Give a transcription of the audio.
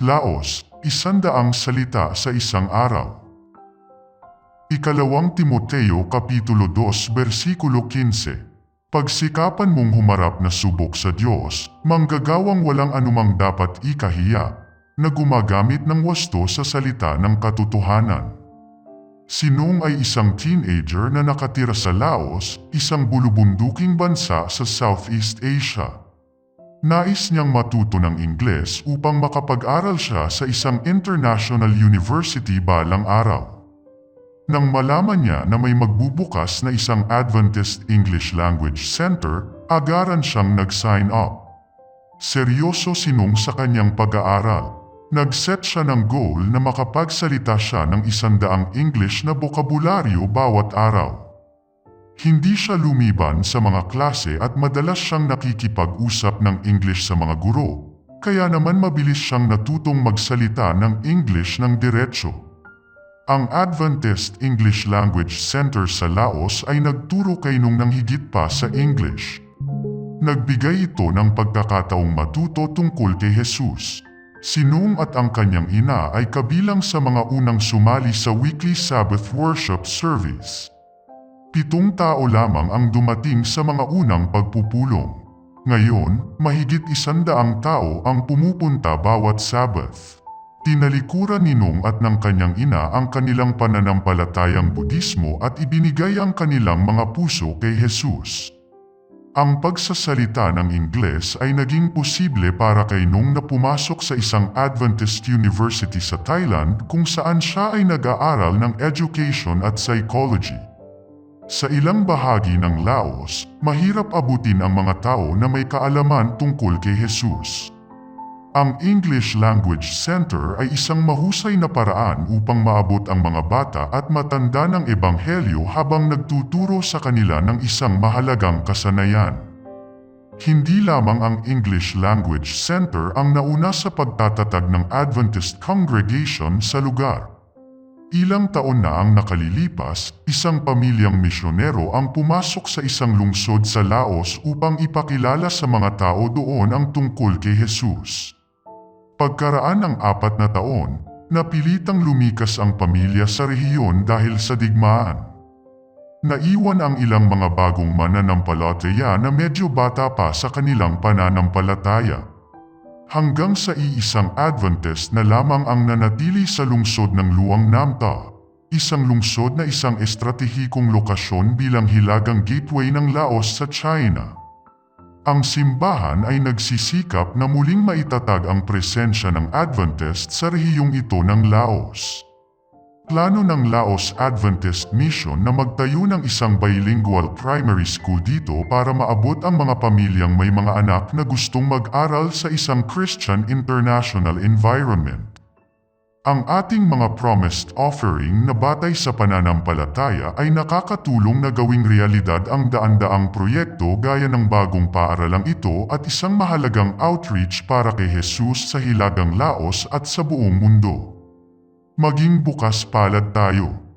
Laos, isandaang salita sa isang araw. Ikalawang Timoteo Kapitulo 2 Versikulo 15 Pagsikapan mong humarap na subok sa Diyos, manggagawang walang anumang dapat ikahiya, na gumagamit ng wasto sa salita ng katotohanan. Si Nung ay isang teenager na nakatira sa Laos, isang bulubunduking bansa sa Southeast Asia. Nais niyang matuto ng Ingles upang makapag-aral siya sa isang international university balang araw. Nang malaman niya na may magbubukas na isang Adventist English Language Center, agaran siyang nag-sign up. Seryoso sinung sa kanyang pag-aaral. Nag-set siya ng goal na makapagsalita siya ng isandaang English na bokabularyo bawat araw. Hindi siya lumiban sa mga klase at madalas siyang nakikipag-usap ng English sa mga guro, kaya naman mabilis siyang natutong magsalita ng English ng diretsyo. Ang Adventist English Language Center sa Laos ay nagturo kay Nung ng higit pa sa English. Nagbigay ito ng pagkakataong matuto tungkol kay Jesus. Si Nung at ang kanyang ina ay kabilang sa mga unang sumali sa weekly Sabbath worship service. Pitong tao lamang ang dumating sa mga unang pagpupulong. Ngayon, mahigit isandaang tao ang pumupunta bawat Sabbath. Tinalikuran ni Nung at ng kanyang ina ang kanilang pananampalatayang Budismo at ibinigay ang kanilang mga puso kay Jesus. Ang pagsasalita ng Ingles ay naging posible para kay Nung na pumasok sa isang Adventist University sa Thailand kung saan siya ay nag-aaral ng education at psychology. Sa ilang bahagi ng Laos, mahirap abutin ang mga tao na may kaalaman tungkol kay Jesus. Ang English Language Center ay isang mahusay na paraan upang maabot ang mga bata at matanda ng ebanghelyo habang nagtuturo sa kanila ng isang mahalagang kasanayan. Hindi lamang ang English Language Center ang nauna sa pagtatatag ng Adventist congregation sa lugar. Ilang taon na ang nakalilipas, isang pamilyang misyonero ang pumasok sa isang lungsod sa Laos upang ipakilala sa mga tao doon ang tungkol kay Jesus. Pagkaraan ng apat na taon, napilitang lumikas ang pamilya sa rehiyon dahil sa digmaan. Naiwan ang ilang mga bagong mananampalataya na medyo bata pa sa kanilang pananampalataya. Hanggang sa iisang Adventist na lamang ang nanatili sa lungsod ng Luang Namta, isang lungsod na isang estratehikong lokasyon bilang hilagang gateway ng Laos sa China. Ang simbahan ay nagsisikap na muling maitatag ang presensya ng Adventist sa rehiyong ito ng Laos. Plano ng Laos Adventist Mission na magtayo ng isang bilingual primary school dito para maabot ang mga pamilyang may mga anak na gustong mag-aral sa isang Christian international environment. Ang ating mga promised offering na batay sa pananampalataya ay nakakatulong na gawing realidad ang daan-daang proyekto gaya ng bagong paaralang ito at isang mahalagang outreach para kay Jesus sa Hilagang Laos at sa buong mundo. Maging bukas palad tayo.